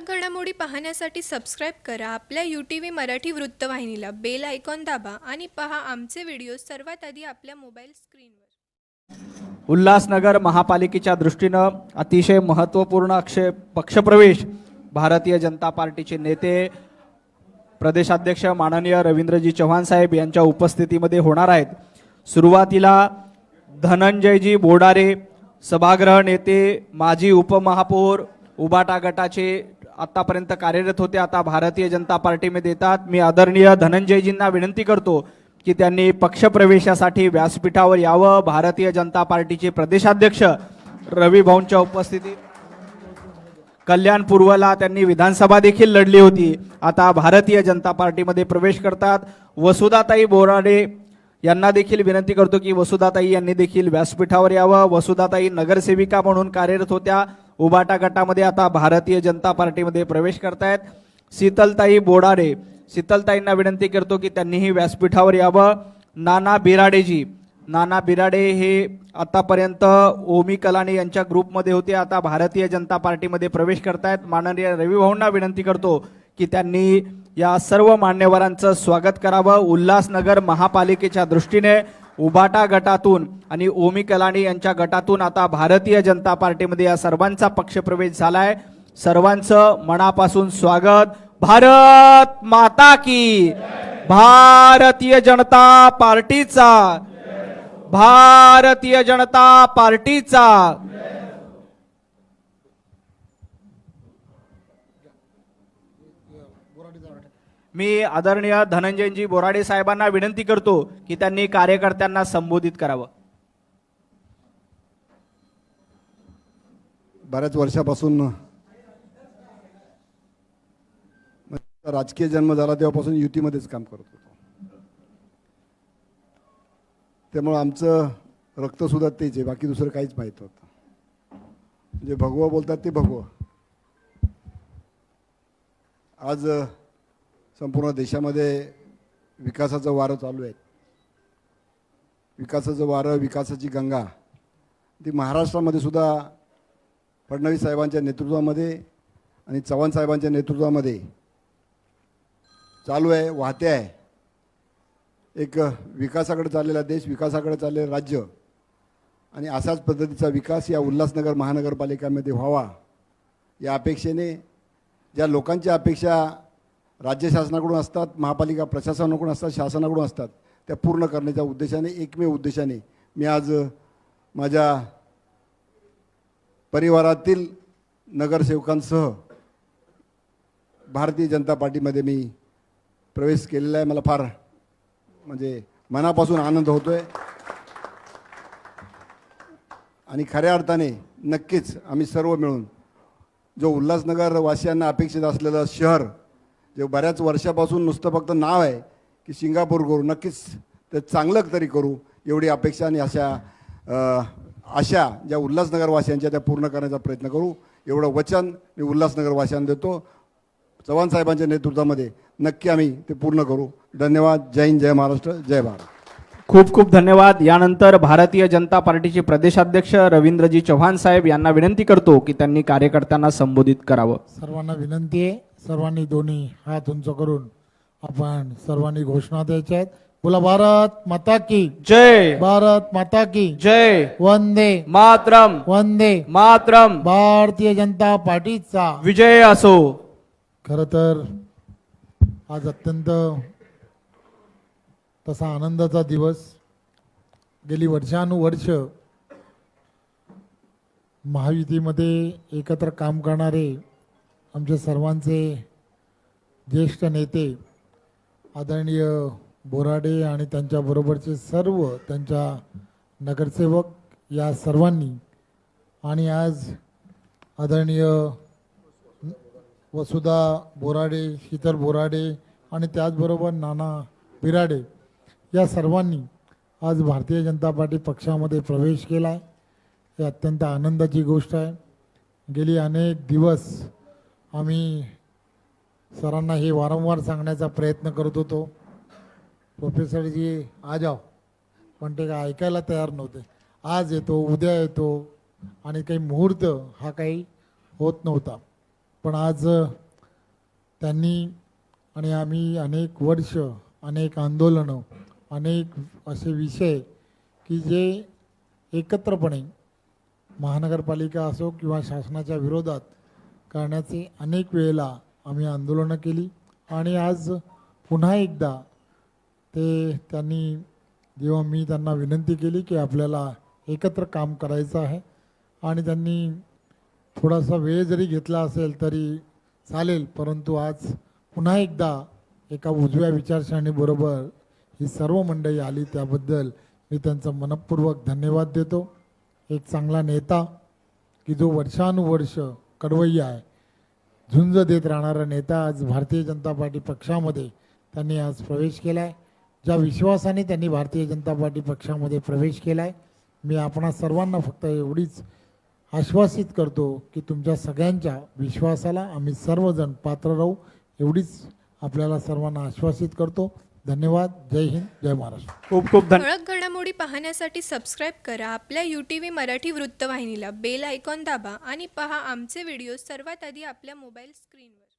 ठळक घडामोडी पाहण्यासाठी सबस्क्राईब करा. आपल्या यू टी व्ही मराठी वृत्तवाहिनीला बेल आयकॉन दाबा आणि पहा आमचे व्हिडिओ सर्वात आधी आपल्या मोबाईल स्क्रीनवर उल्हासनगर महापालिकेच्या दृष्टीनं अतिशय महत्त्वपूर्ण अक्षय पक्षप्रवेश भारतीय जनता पार्टीचे नेते प्रदेशाध्यक्ष माननीय रवींद्रजी चव्हाण साहेब यांच्या उपस्थितीमध्ये होणार आहेत. सुरुवातीला धनंजयजी बोडारे सभागृह नेते माजी उपमहापौर उबाटा गटाचे आतापर्यंत कार्यरत होते. आता भारतीय जनता पार्टीमध्ये येतात. मी आदरणीय धनंजयजींना विनंती करतो की त्यांनी पक्षप्रवेशासाठी व्यासपीठावर यावं. भारतीय जनता पार्टीचे प्रदेशाध्यक्ष रवी भाऊंच्या उपस्थितीत. कल्याण पूर्वला त्यांनी विधानसभा देखील लढली होती. आता भारतीय जनता पार्टीमध्ये प्रवेश करतात. वसुधाताई बोराडे यांना देखील विनंती करतो की वसुधाताई यांनी देखील व्यासपीठावर यावं. वसुधाताई नगरसेविका म्हणून कार्यरत होत्या. उबाटा गटामध्ये आता भारतीय जनता पार्टीमध्ये प्रवेश करतायत. शीतलताई बोडाडे शीतलताईंना विनंती करतो की त्यांनीही व्यासपीठावर यावं. नाना बिराडेजी नाना बिराडे हे आतापर्यंत ओमी कलानी यांच्या ग्रुपमध्ये होते. आता भारतीय जनता पार्टीमध्ये प्रवेश करतायत. माननीय रविभाऊंना विनंती करतो की त्यांनी या सर्व मान्यवरांचं स्वागत करावं. उल्हासनगर महापालिकेच्या दृष्टीने उबाटा गटातून आणि ओमी कलाणी यांच्या गटातून आता भारतीय जनता पार्टीमध्ये या सर्वांचा पक्षप्रवेश झालाय. सर्वांचं मनापासून स्वागत. भारत माता की भारतीय जनता पार्टीचा. भारतीय जनता पार्टीचा. मी आदरणीय धनंजयजी बोराडे साहेबांना विनंती करतो की त्यांनी कार्यकर्त्यांना संबोधित करावं. बऱ्याच वर्षापासून म्हणजे राजकीय जन्म झाला तेव्हापासून युतीमध्येच काम करत होतो. त्यामुळं आमचं रक्तसुद्धा तेच आहे बाकी दुसरं काहीच माहीत नव्हतं. जे भगवं बोलतात ते भगवं. आज संपूर्ण देशामध्ये विकासाचं वारं चालू आहे. विकासाचं वारं विकासाची गंगा. ती महाराष्ट्रामध्ये सुद्धा फडणवीस साहेबांच्या नेतृत्वामध्ये आणि चव्हाण साहेबांच्या नेतृत्वामध्ये चालू आहे वाहते आहे. एक विकासाकडे चाललेला देश विकासाकडे चाललेलं राज्य आणि असाच पद्धतीचा विकास या उल्हासनगर महानगरपालिकेमध्ये व्हावा या अपेक्षेने ज्या लोकांच्या अपेक्षा राज्य शासनाकडून असतात महापालिका प्रशासनाकडून असतात शासनाकडून असतात. त्या पूर्ण करण्याच्या उद्देशाने एकमेव उद्देशाने मी आज माझ्या परिवारातील नगरसेवकांसह भारतीय जनता पार्टीमध्ये मी प्रवेश केलेला आहे. मला फार म्हणजे मनापासून आनंद होतो आहे आणि खऱ्या अर्थाने नक्कीच आम्ही सर्व मिळून जो उल्हासनगर वासियांना अपेक्षित असलेलं शहर जे बऱ्याच वर्षापासून नुसतं फक्त नाव आहे की सिंगापूर करू. नक्कीच ते चांगलं तरी करू. एवढी अपेक्षा आणि अशा आशा ज्या उल्हासनगर वासियांच्या त्या पूर्ण करण्याचा प्रयत्न करू. एवढं वचन मी उल्हासनगर वासियांना देतो. चव्हाण साहेबांच्या नेतृत्वामध्ये नक्की आम्ही ते पूर्ण करू. धन्यवाद. जय हिंद जय महाराष्ट्र जय भारत. खूप खूप धन्यवाद. यानंतर भारतीय जनता पार्टीचे प्रदेशाध्यक्ष रवींद्रजी चव्हाण साहेब यांना विनंती करतो की त्यांनी कार्यकर्त्यांना संबोधित करावं. सर्वांना विनंती आहे. सर्वांनी दोन्ही हात उंच करून आपण सर्वांनी घोषणा द्यायच्या आहेत. बोला भारत माता की. जय. भारत माता की. जय. वंदे. मातरम. वंदे. मातरम. भारतीय जनता पार्टीचा. विजय असो. खर तर आज अत्यंत तसा आनंदाचा दिवस. गेली वर्षानुवर्ष महायुतीमध्ये एकत्र काम करणारे आमचे सर्वांचे ज्येष्ठ नेते आदरणीय बोराडे आणि त्यांच्याबरोबरचे सर्व त्यांच्या नगरसेवक या सर्वांनी आणि आज आदरणीय वसुधा बोराडे शीतल बोराडे आणि त्याचबरोबर नाना बिराडे या सर्वांनी आज भारतीय जनता पार्टी पक्षामध्ये प्रवेश केला आहे ही अत्यंत आनंदाची गोष्ट आहे. गेली अनेक दिवस आम्ही सरांना हे वारंवार सांगण्याचा प्रयत्न करत होतो. प्रोफेसरजी आ जाओ. पण ते काय ऐकायला तयार नव्हते. आज येतो उद्या येतो आणि काही मुहूर्त हा काही होत नव्हता. पण आज त्यांनी आणि आम्ही अनेक वर्ष अनेक आंदोलनं अनेक असे विषय की जे एकत्रपणे महानगरपालिका असो किंवा शासनाच्या विरोधात करण्याचे अनेक वेळेला आम्ही आंदोलनं केली. आणि आज पुन्हा एकदा ते त्यांनी जेव्हा मी त्यांना विनंती केली की आपल्याला एकत्र काम करायचं आहे आणि त्यांनी थोडासा वेळ जरी घेतला असेल तरी चालेल परंतु आज पुन्हा एकदा एका उजव्या विचारसरणीबरोबर ही सर्व मंडळी आली. त्याबद्दल मी त्यांचं मनपूर्वक धन्यवाद देतो. एक चांगला नेता की जो वर्षानुवर्ष कडवय्या आहे. झुंज देत राहणारा नेता आज भारतीय जनता पार्टी पक्षामध्ये त्यांनी आज प्रवेश केला आहे ज्या विश्वासाने त्यांनी भारतीय जनता पार्टी पक्षामध्ये प्रवेश केला आहे मी आपणा सर्वांना फक्त एवढीच आश्वासित करतो की तुमच्या सगळ्यांच्या विश्वासाला आम्ही सर्वजण पात्र राहू एवढीच आपल्याला सर्वांना आश्वासित करतो. धन्यवाद जय हिंद जय महाराष्ट्र. खूप खूप धन्यवाद ठळक घडामोडी पाहण्यासाठी सबस्क्राईब करा. आपल्या यू टी व्ही मराठी वृत्तवाहिनीला बेल आयकॉन दाबा आणि पहा आमचे व्हिडिओ सर्वात आधी आपल्या मोबाईल स्क्रीनवर